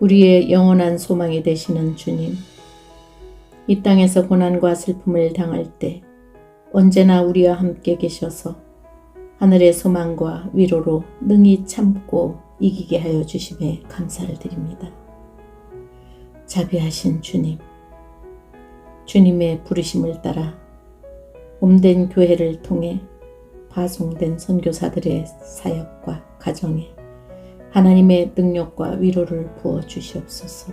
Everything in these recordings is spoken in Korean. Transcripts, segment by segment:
우리의 영원한 소망이 되시는 주님. 이 땅에서 고난과 슬픔을 당할 때 언제나 우리와 함께 계셔서 하늘의 소망과 위로로 능히 참고 이기게 하여 주심에 감사를 드립니다. 자비하신 주님, 주님의 부르심을 따라 몸된 교회를 통해 파송된 선교사들의 사역과 가정에 하나님의 능력과 위로를 부어 주시옵소서.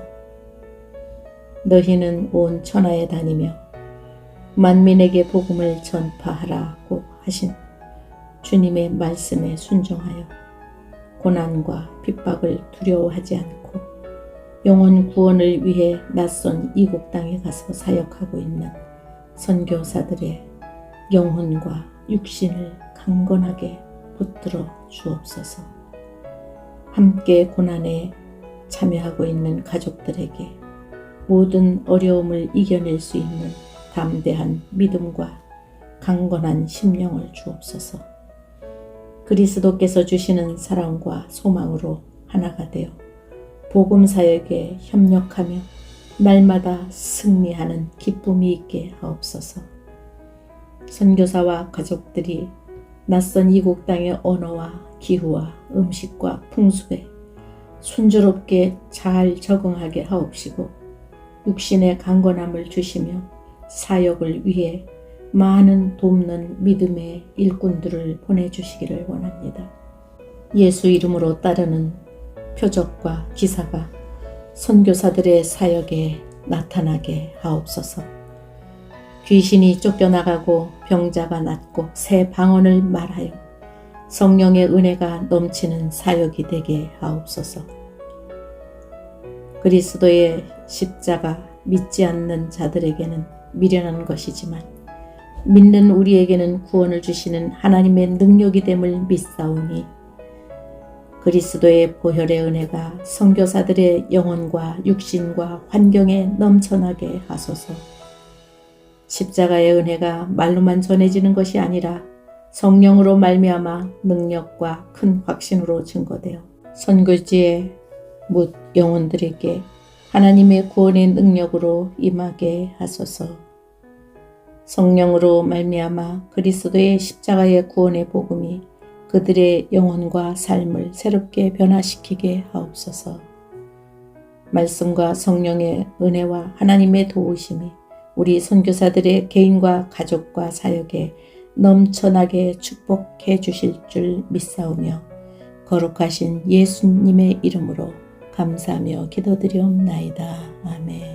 너희는 온 천하에 다니며 만민에게 복음을 전파하라고 하신 주님의 말씀에 순종하여 고난과 핍박을 두려워하지 않고 영혼 구원을 위해 낯선 이국 땅에 가서 사역하고 있는 선교사들의 영혼과 육신을 강건하게 붙들어 주옵소서. 함께 고난에 참여하고 있는 가족들에게 모든 어려움을 이겨낼 수 있는 담대한 믿음과 강건한 심령을 주옵소서. 그리스도께서 주시는 사랑과 소망으로 하나가 되어 복음 사역에 협력하며 날마다 승리하는 기쁨이 있게 하옵소서. 선교사와 가족들이 낯선 이국 땅의 언어와 기후와 음식과 풍습에 순조롭게 잘 적응하게 하옵시고 육신의 강건함을 주시며 사역을 위해 많은 돕는 믿음의 일꾼들을 보내주시기를 원합니다. 예수 이름으로 따르는 표적과 기사가 선교사들의 사역에 나타나게 하옵소서. 귀신이 쫓겨나가고 병자가 낫고 새 방언을 말하여 성령의 은혜가 넘치는 사역이 되게 하옵소서. 그리스도의 십자가 믿지 않는 자들에게는 미련한 것이지만 믿는 우리에게는 구원을 주시는 하나님의 능력이 됨을 믿사오니 그리스도의 보혈의 은혜가 선교사들의 영혼과 육신과 환경에 넘쳐나게 하소서. 십자가의 은혜가 말로만 전해지는 것이 아니라 성령으로 말미암아 능력과 큰 확신으로 증거되어 선교지의 묻 영혼들에게 하나님의 구원의 능력으로 임하게 하소서. 성령으로 말미암아 그리스도의 십자가의 구원의 복음이 그들의 영혼과 삶을 새롭게 변화시키게 하옵소서. 말씀과 성령의 은혜와 하나님의 도우심이 우리 선교사들의 개인과 가족과 사역에 넘쳐나게 축복해 주실 줄 믿사오며 거룩하신 예수님의 이름으로 감사하며 기도드리옵나이다. 아멘.